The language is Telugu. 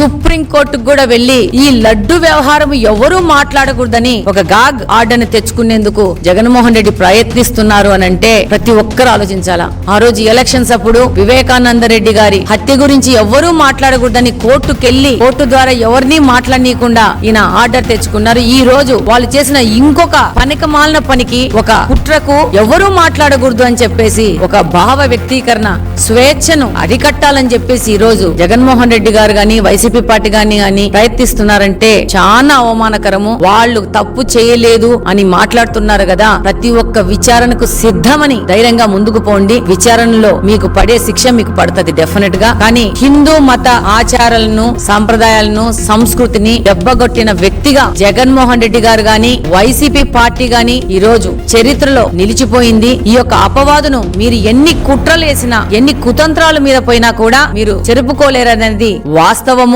సుప్రీం కోర్టుకు కూడా వెళ్ళి ఈ లడ్డు వ్యవహారం ఎవరూ మాట్లాడకూడదని ఒక గాగ్ ఆర్డర్ని తెచ్చుకునేందుకు జగన్మోహన్ రెడ్డి ప్రయత్నిస్తున్నారు అని అంటే ప్రతి ఒక్కరు ఆలోచించాలా? ఆ రోజు ఎలక్షన్స్ అప్పుడు వివేకానంద రెడ్డి గారి హత్య గురించి ఎవరూ మాట్లాడకూడదని కోర్టుకెళ్ళి కోర్టు ద్వారా ఎవరిని మాట్లాడనీయకుండా ఈయన ఆర్డర్ తెచ్చుకున్నారు. ఈ రోజు వాళ్ళు చేసిన ఇంకొక పనికి మాలిన పనికి ఒక కుట్రకు ఎవరూ మాట్లాడకూడదు అని చెప్పేసి ఒక భావ వ్యక్తీకరణ స్వేచ్ఛను అరికట్టాలని చెప్పేసి ఈ రోజు జగన్మోహన్ రెడ్డి గారు గాని వైసీపీ పార్టీ గాని అని ప్రయత్నిస్తున్నారంటే చాలా అవమానకరము. వాళ్ళు తప్పు చేయలేదు అని మాట్లాడుతున్నారు కదా. ప్రతి ఒక్క విచారణకు సిద్ధమని ధైర్యంగా ముందుకు పోండి. విచారణలో మీకు పడే శిక్ష మీకు పడుతుంది డెఫినెట్గా. కానీ హిందూ మత ఆచారాలను సాంప్రదాయాలను సంస్కృతిని దెబ్బగొట్టిన వ్యక్తిగా జగన్మోహన్ రెడ్డి గారు గాని వైసీపీ పార్టీ గాని ఈ రోజు చరిత్రలో నిలిచిపోయింది. ఈ యొక్క అపవాదును మీరు ఎన్ని కుట్రలు వేసినా ఎన్ని కుతంత్రాల మీద పోయినా కూడా మీరు చెరుపుకోలేరనేది వాస్తవము.